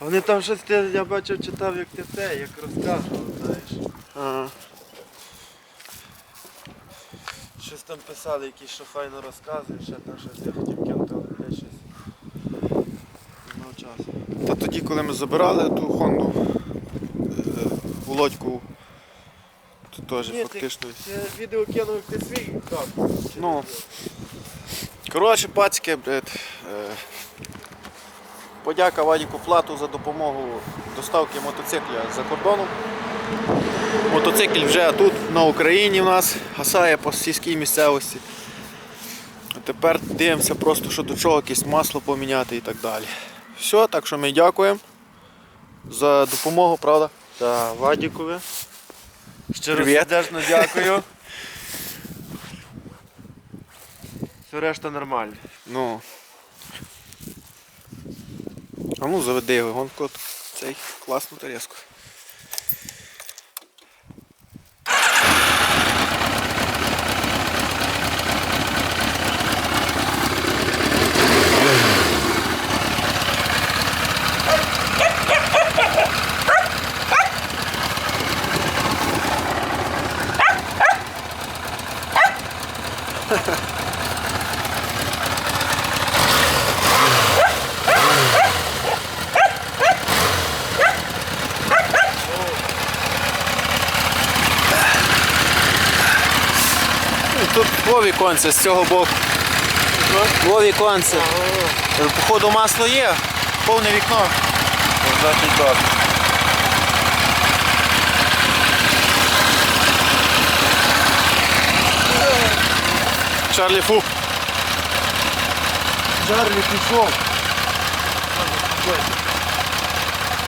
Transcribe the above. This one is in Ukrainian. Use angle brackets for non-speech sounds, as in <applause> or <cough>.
Вони там щось ти, я бачив, читав, як ти те, як розказував, знаєш. Ага. Щось там писали, якісь що файно розказує, ще там щось я хотів кинути, але я щось. Не мав часу. Та тоді, коли ми забирали ту Хонду, е, Володьку, то теж Ні, фактично. ти відео кинув, як ти свій так. Ну. Коротше, пацьки, блядь, е, подяка Вадіку Флату за допомогу доставки мотоцикля за кордоном. Мотоцикль вже тут, на Україні в нас, гасає по сільській місцевості. Тепер дивимося просто, що до чого якесь масло поміняти і так далі. Все, так що ми дякуємо за допомогу, правда? Та, Вадікові. Щиро Привіт. сердечно дякую. Все решта нормально. Ну. А ну заведи кот цей класну тарезку. Ну, <laughs> Тут два віконця з цього боку. Два віконця. Е, Походу масло є, повне вікно. Значить так. Чарлі Фу. Чарлі пішов.